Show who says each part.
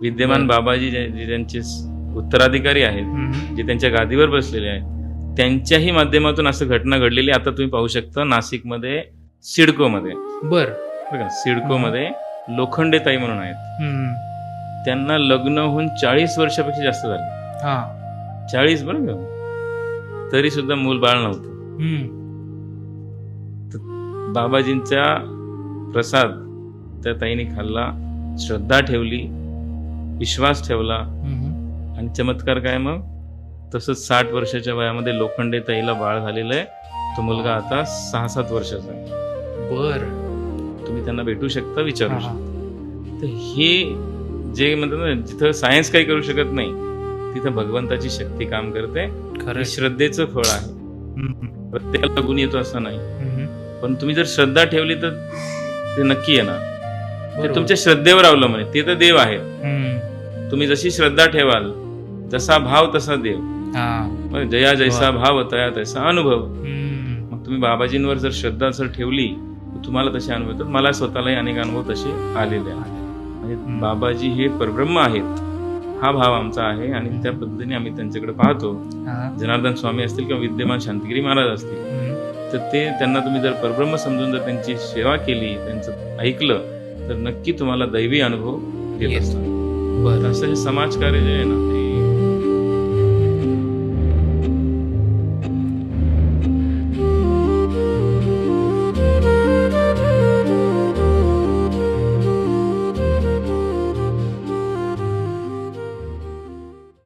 Speaker 1: विद्यमान. बाबाजी जे त्यांचे उत्तराधिकारी आहेत. जे त्यांच्या गादीवर बसलेले आहेत त्यांच्याही माध्यमातून असं घटना घडलेली आता तुम्ही पाहू शकता नाशिकमध्ये सिडकोमध्ये
Speaker 2: बर
Speaker 1: बरं का सिडकोमध्ये लोखंडे ताई म्हणून आहेत. त्यांना लग्न होऊन चाळीस वर्षापेक्षा जास्त झाले
Speaker 2: हा
Speaker 1: चाळीस बरं का तरी सुद्धा मूल बाळ नव्हतं. बाबाजींचा प्रसाद त्या ताईने खाल्ला श्रद्धा ठेवली विश्वास ठेवला. आणि चमत्कार काय मग? तसंच साठ वर्षाच्या वयामध्ये लोखंडे ताईला बाळ झालेलं आहे. तो मुलगा आता सहा सात वर्षाचा आहे.
Speaker 2: बर.
Speaker 1: तुम्ही त्यांना भेटू शकता विचारू शकता. तर हे जे म्हणतात ना जिथं सायन्स काही करू शकत नाही तिथं भगवंताची शक्ती काम करते.
Speaker 2: खरं
Speaker 1: श्रद्धेचं फळ आहे. प्रत्येकाला गुण येतो असं नाही. पण तुम्ही जर श्रद्धा ठेवली तर ते नक्की येणार. तुमच्या श्रद्धेवर अवलंबून आहे. ते तर देव आहे. तुम्ही जशी श्रद्धा ठेवाल जसा भाव तसा देव. जया जैसा भाव तया तैसा अनुभव. मग तुम्ही बाबाजींवर जर श्रद्धा जर ठेवली तर तुम्हाला तसे अनुभव येतात. मला स्वतःलाही अनेक अनुभव तसे आलेले आहेत. म्हणजे बाबाजी हे परब्रह्म आहेत. हा भाव आमचा आहे आणि त्या पद्धतीने आम्ही त्यांच्याकडे पाहतो. जनार्दन स्वामी असतील किंवा विद्यमान शांतिगिरी महाराज असतील. तर ते त्यांना तुम्ही जर परब्रह्म समजून जर त्यांची सेवा केली त्यांचं ऐकलं तर नक्की तुम्हाला दैवी अनुभव येत
Speaker 2: येतो.
Speaker 1: असतात.
Speaker 2: बर.
Speaker 1: असं हे समाजकार्य जे आहे ना ते